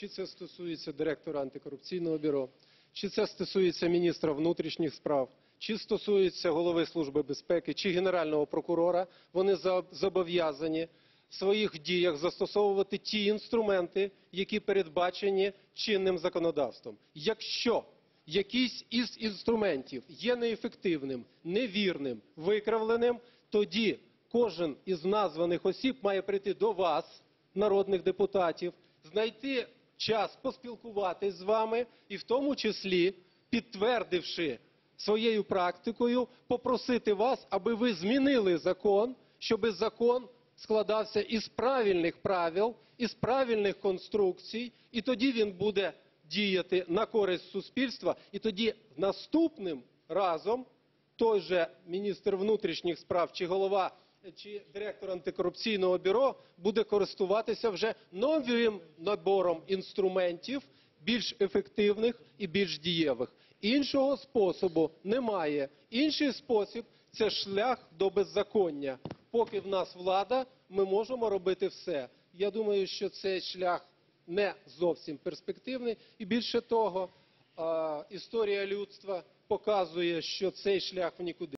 чи це стосується директора антикорупційного бюро, чи це стосується міністра внутрішніх справ, чи стосується голови служби безпеки, чи генерального прокурора, вони за- зобов'язані в своїх діях застосовувати ті інструменти, які передбачені чинним законодавством. Якщо якийсь із інструментів є неефективним, невірним, викривленим, тоді кожен із названих осіб має прийти до вас, народних депутатів, знайти час поспілкуватись з вами і в тому числі підтвердивши своєю практикою, попросити вас, аби ви змінили закон, щоб закон складався із правильних правил, із правильних конструкцій, і тоді він буде діяти на користь суспільства, і тоді наступним разом той же міністр внутрішніх справ чи голова чи директор антикорупційного бюро буде користуватися вже новим набором інструментів, більш ефективних і більш дієвих. Іншого способу немає. Інший спосіб це шлях до беззаконня. Поки в нас влада, ми можемо робити все. Я думаю, що цей шлях не зовсім перспективний, і більше того, історія людства показує, що цей шлях в нікуди.